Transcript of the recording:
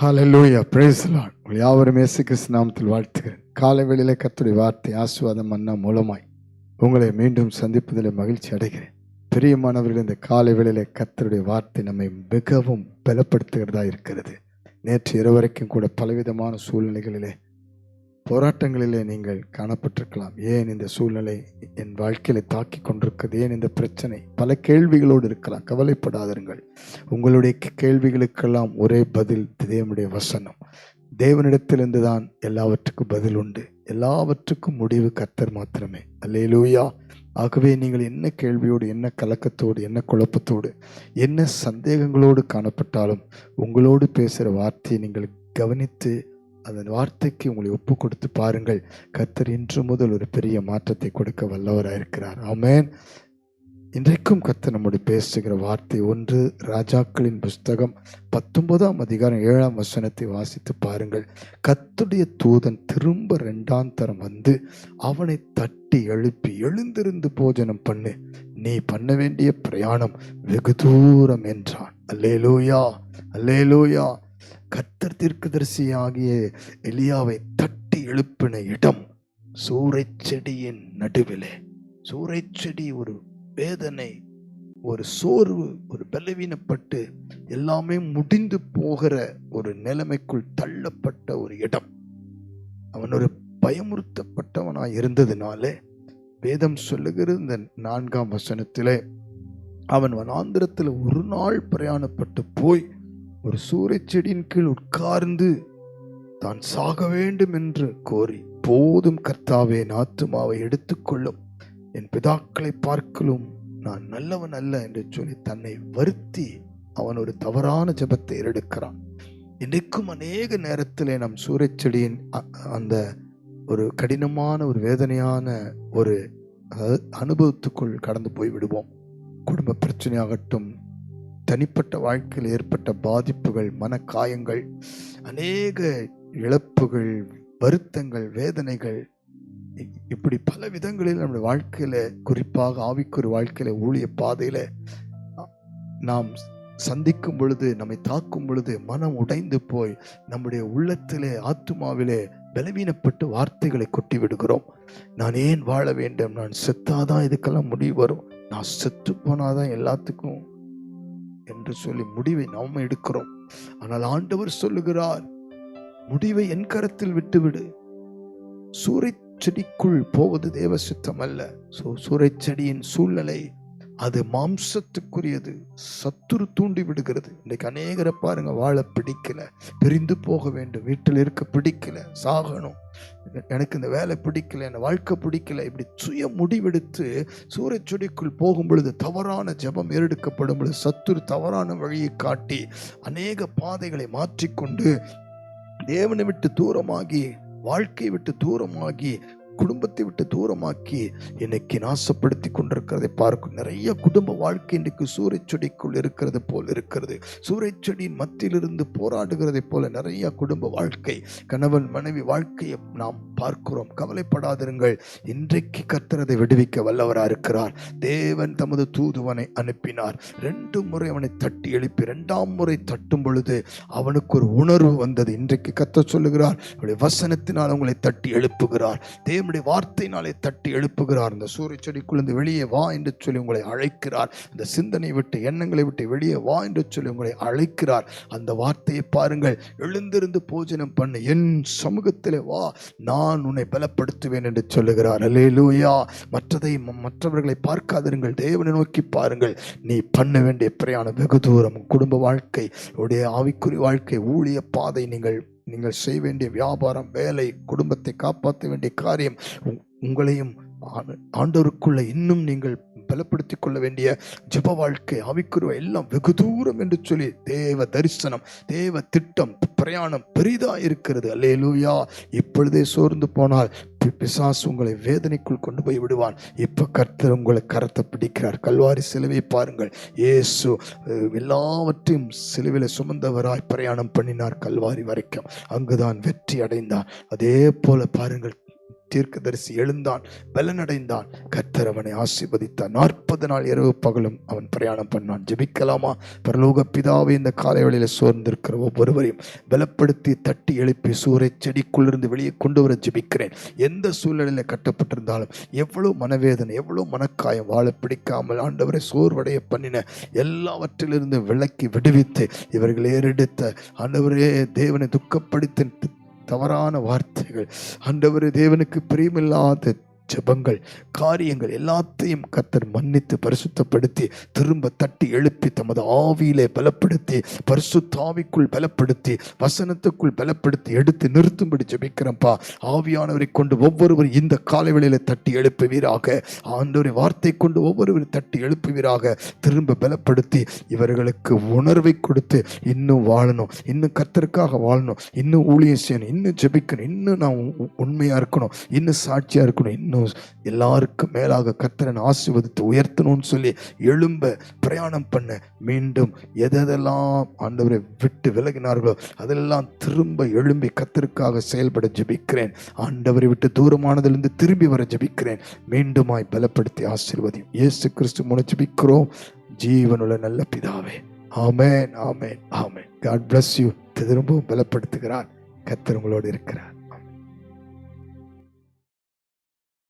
Hallelujah brace the உங்கள் யாவரும் இயேசு கிறிஸ்து நாமத்தில் வாழ்த்துகிறேன். காலை வெளியில் கத்துடைய வார்த்தை ஆசுவாதம் மன்னா மூலமாய் உங்களை மீண்டும் சந்திப்பதில் மகிழ்ச்சி அடைகிறேன். பிரியமானவர்கள் இந்த காலை வெளியில் கத்தருடைய வார்த்தை நம்மை மிகவும் பலப்படுத்துகிறதா இருக்கிறது. நேற்று இரவு வரைக்கும் கூட பலவிதமான சூழ்நிலைகளிலே போராட்டங்களிலே நீங்கள் காணப்பட்டிருக்கலாம். ஏன் இந்த சூழ்நிலை என் வாழ்க்கையில தாக்கி கொண்டிருக்கிறது? ஏன் இந்த பிரச்சனை? பல கேள்விகளோடு இருக்கலாம். கவலைப்படாதிருங்கள். உங்களுடைய கேள்விகளுக்கெல்லாம் ஒரே பதில் தேவனுடைய வசனம். தேவனிடத்திலிருந்து தான் எல்லாவற்றுக்கும் பதில் உண்டு. எல்லாவற்றுக்கும் முடிவு கர்த்தர் மாத்திரமே. அல்லேலூயா. ஆகவே நீங்கள் என்ன கேள்வியோடு என்ன கலக்கத்தோடு என்ன குழப்பத்தோடு என்ன சந்தேகங்களோடு காணப்பட்டாலும் உங்களோடு பேசுகிற வார்த்தையை நீங்கள் கவனித்து அந்த வார்த்தைக்கு உங்களை ஒப்பு கொடுத்து பாருங்கள். கர்த்தர் இன்று முதல் ஒரு பெரிய மாற்றத்தை கொடுக்க வல்லவராக இருக்கிறார். ஆமேன். இன்றைக்கும் கத்தர் நம்முடைய பேசுகிற வார்த்தை ஒன்று ராஜாக்களின் புஸ்தகம் பத்தொன்பதாம் அதிகாரம் ஏழாம் வசனத்தை வாசித்து பாருங்கள். கத்துடைய தூதன் திரும்ப ரெண்டாம் தரம் வந்து அவனை தட்டி எழுப்பி எழுந்திருந்து போஜனம் பண்ணு. நீ பண்ண வேண்டிய பிரயாணம் வெகு தூரம் என்றான். அல்லேலூயா அல்லேலூயா. கர்த்தர் தீர்க்கதரிசியாகிய எலியாவை தட்டி எழுப்பின இடம் சூறை செடியின் நடுவிலே. சூறை செடி ஒரு வேதனை ஒரு சோர்வு ஒரு பலவீனப்பட்டு எல்லாமே முடிந்து போகிற ஒரு நிலைமைக்குள் தள்ளப்பட்ட ஒரு இடம். அவன் ஒரு பயமுறுத்தப்பட்டவனாய் இருந்ததுனாலே வேதம் சொல்லுகிற இந்த நான்காம் வசனத்திலே அவன் வனாந்திரத்தில் ஒரு நாள் பிரயாணப்பட்டு போய் ஒரு சூறைச் செடியின் கீழ் உட்கார்ந்து தான் சாக வேண்டும் என்று கோரி போதும் கர்த்தாவே என் ஆத்துமாவை எடுத்துக்கொள்ளும் என் பிதாக்களை பார்க்கலும் நான் நல்லவன் அல்ல என்று சொல்லி தன்னை வருத்தி அவன் ஒரு தவறான ஜெபத்தை எடுக்கிறான் இன்றைக்கும் அநேக நேரத்திலே நம் சூறைச்செடியின் அ- அந்த ஒரு கடினமான ஒரு வேதனையான ஒரு அனுபவத்துக்குள் கடந்து போய் விடுவோம் குடும்ப பிரச்சனையாகட்டும் தனிப்பட்ட வாழ்க்கையில் ஏற்பட்ட பாதிப்புகள் மனக்காயங்கள் அநேக இழப்புகள் வருத்தங்கள் வேதனைகள் இப்படி பல விதங்களில் நம்முடைய வாழ்க்கையில் குறிப்பாக ஆவிக்குரிய வாழ்க்கையில் ஊழிய பாதையில் நாம் சந்திக்கும் பொழுது நம்மை தாக்கும் பொழுது மனம் உடைந்து போய் நம்முடைய உள்ளத்திலே ஆத்துமாவிலே பலவீனப்பட்டு வார்த்தைகளை கொட்டி விடுகிறோம். நான் ஏன் வாழ வேண்டும்? நான் செத்தாதான் இதுக்கெல்லாம் முடிவு வரும். நான் செத்து போனாதான் எல்லாத்துக்கும் என்று சொல்லி முடிவை நாம் எடுக்கிறோம். ஆனால் ஆண்டவர் சொல்லுகிறார் முடிவை என் கரத்தில் விட்டுவிடு. சூறை செடிக்குள் போவது தேவ சித்தம் அல்ல. ஸோ சூறைச் செடியின் சூழ்நிலை அது மாம்சத்துக்குரியது சத்துரு தூண்டி விடுகிறது. இன்னைக்கு அநேகரை பாருங்க வாழ பிடிக்கல பிரிந்து போக வேண்டும் வீட்டில் இருக்க பிடிக்கல சாகணும். எனக்கு இந்த வேலை பிடிக்கல என் வாழ்க்கை பிடிக்கல இப்படி சுய முடிவெடுத்து சூரச்சொடிக்குள் போகும் பொழுது தவறான ஜெபம் ஏறெடுக்கப்படும் பொழுது சத்துரு தவறான வழியை காட்டி அநேக பாதைகளை மாற்றிக்கொண்டு தேவனை விட்டு தூரமாகி வாழ்க்கையை விட்டு தூரமாகி குடும்பத்தை விட்டு தூரமாக்கி இன்னைக்கு நாசப்படுத்தி கொண்டிருக்கிறதை? பார்க்கும் நிறைய குடும்ப வாழ்க்கை இன்றைக்கு சூறைச்செடிக்குள் இருக்கிறது போல் இருக்கிறது. சூறைச்செடியின் மத்தியிலிருந்து போராடுகிறதை போல நிறைய குடும்ப வாழ்க்கை கணவன் மனைவி வாழ்க்கையை நாம் பார்க்கிறோம். கவலைப்படாதிருங்கள். இன்றைக்கு கர்த்தரதை விடுவிக்க வல்லவராக இருக்கிறார். தேவன் தமது தூதுவனை அனுப்பினார். ரெண்டு முறை அவனை தட்டி எழுப்பி இரண்டாம் முறை தட்டும் பொழுது அவனுக்கு ஒரு உணர்வு வந்தது. இன்றைக்கு கத்த சொல்லுகிறார் அவருடைய வசனத்தினால் அவங்களை தட்டி எழுப்புகிறார். தேவனுடைய வார்த்தையினாலே தட்டி எழுப்புகிறார். இந்த சூரிய செடிக்குள்ளேருந்து வெளியே வா என்று சொல்லி உங்களை அழைக்கிறார். இந்த சிந்தனை விட்டு எண்ணங்களை விட்டு வெளியே வா என்று சொல்லி உங்களை அழைக்கிறார். அந்த வார்த்தையை பாருங்கள். எழுந்திருந்து போஜனம் பண்ணு. என் சமூகத்திலே வா. நான் உன்னை பலப்படுத்துவேன் என்று சொல்லுகிறார். அல்லேலூயா. மற்றதை மற்றவர்களை பார்க்காதிருங்கள். தேவனை நோக்கி பாருங்கள். நீ பண்ண வேண்டிய பிரயாணம் வெகு தூரம். குடும்ப வாழ்க்கை உடைய ஆவிக்குறி வாழ்க்கை ஊழிய பாதை நீங்கள் நீங்கள் செய்ய வேண்டிய வியாபாரம் வேலை குடும்பத்தை காப்பாற்ற வேண்டிய காரியம் உங்- உங்களையும் ஆண்டவருக்குள்ள இன்னும் நீங்கள் பலப்படுத்திக் கொள்ள வேண்டிய ஜெப வாழ்க்கை ஆவிக்குரிய எல்லாம் வெகு தூரம் என்று சொல்லி தேவ தரிசனம் தேவ திட்டம் பிரயாணம் பெரிதா இருக்கிறது. அல்லேலூயா. இப்பொழுதே சோர்ந்து போனால் பிசாஸ் பிசாசு உங்களை வேதனைக்குள் கொண்டு போய் விடுவான். இப்ப கர்த்தர் உங்களை கரத்தை பிடிக்கிறார். கல்வாரி சிலுவை பாருங்கள். இயேசு எல்லாவற்றையும் சிலுவையில் சுமந்தவராய் பிரயாணம் பண்ணினார் கல்வாரி வரைக்கும். அங்குதான் வெற்றி அடைந்தார். அதே போல பாருங்கள் தீர்க்கதரிசி எழுந்தான் பலனடைந்தான். கர்த்தர் அவனை ஆசிர்வதித்தான் நாற்பது நாள் இரவு பகலும் அவன் பிரயாணம் பண்ணான். ஜெபிக்கலாமா? பரலோக பிதாவை இந்த காலைவெளியில சோர்ந்திருக்கிற ஒவ்வொருவரையும் பலப்படுத்தி தட்டி எழுப்பி சூறை செடிக்குள்ளிருந்து வெளியே கொண்டு வர ஜெபிக்கிறேன். எந்த சூழ்நிலையில கட்டப்பட்டிருந்தாலும் எவ்வளவு மனவேதனை எவ்வளவு மனக்காயம் வாழ பிடிக்காமல் ஆண்டவரை சோர்வடைய பண்ணின எல்லாவற்றிலிருந்து விலக்கி விடுவித்து இவர்கள் ஏறெடுத்த ஆண்டவரே தேவனை துக்கப்படுத்த தவறான வார்த்தைகள். ஆண்டவரே தேவனுக்கு பிரியமில்லாத ஜெபங்கள் காரியங்கள் எல்லாத்தையும் கர்த்தர் மன்னித்து பரிசுத்தப்படுத்தி திரும்ப தட்டி எழுப்பி தமது ஆவியிலே பலப்படுத்தி பரிசுத்தாவிக்குள் பலப்படுத்தி வசனத்துக்குள் பலப்படுத்தி எடுத்து நிறுத்தும்படி ஜபிக்கிறப்பா ஆவியானவரை கொண்டு ஒவ்வொருவர் இந்த காலைவெளியில தட்டி எழுப்புவீராக. ஆண்டோரை வார்த்தை கொண்டு ஒவ்வொருவரும் தட்டி எழுப்புவீராக. திரும்ப பலப்படுத்தி இவர்களுக்கு உணர்வை கொடுத்து இன்னும் வாழணும் இன்னும் கர்த்தருக்காக வாழணும் இன்னும் ஊழியம் செய்யணும் இன்னும் ஜெபிக்கணும் இன்னும் நான் உ- இருக்கணும் இன்னும் சாட்சியாக இருக்கணும் இன்னும் எல்லாருக்கும் மேலாக கர்த்தரன் ஆசிர்வதித்து உயர்த்தணும்னு சொல்லி எழும்ப பிரயாணம் பண்ண மீண்டும் எதெல்லாம் ஆண்டவரை விட்டு விலகினார்களோ அதெல்லாம் திரும்ப எழும்பி கத்தருக்காக செயல்பட ஜெபிக்கிறேன். ஆண்டவரை விட்டு தூரமானதிலிருந்து திரும்பி வர ஜெபிக்கிறேன். மீண்டுமாய் பலப்படுத்தி ஆசிர்வதியும். இயேசு கிறிஸ்து மூலம் ஜபிக்கிறோம். ஜீவனுள்ள நல்ல பிதாவே. ஆமேன் ஆமேன் ஆமேன். காட் பிளஸ் யூ திரும்பவும் பலப்படுத்துகிறார். கர்த்தர் உங்களோடு இருக்கிறார்.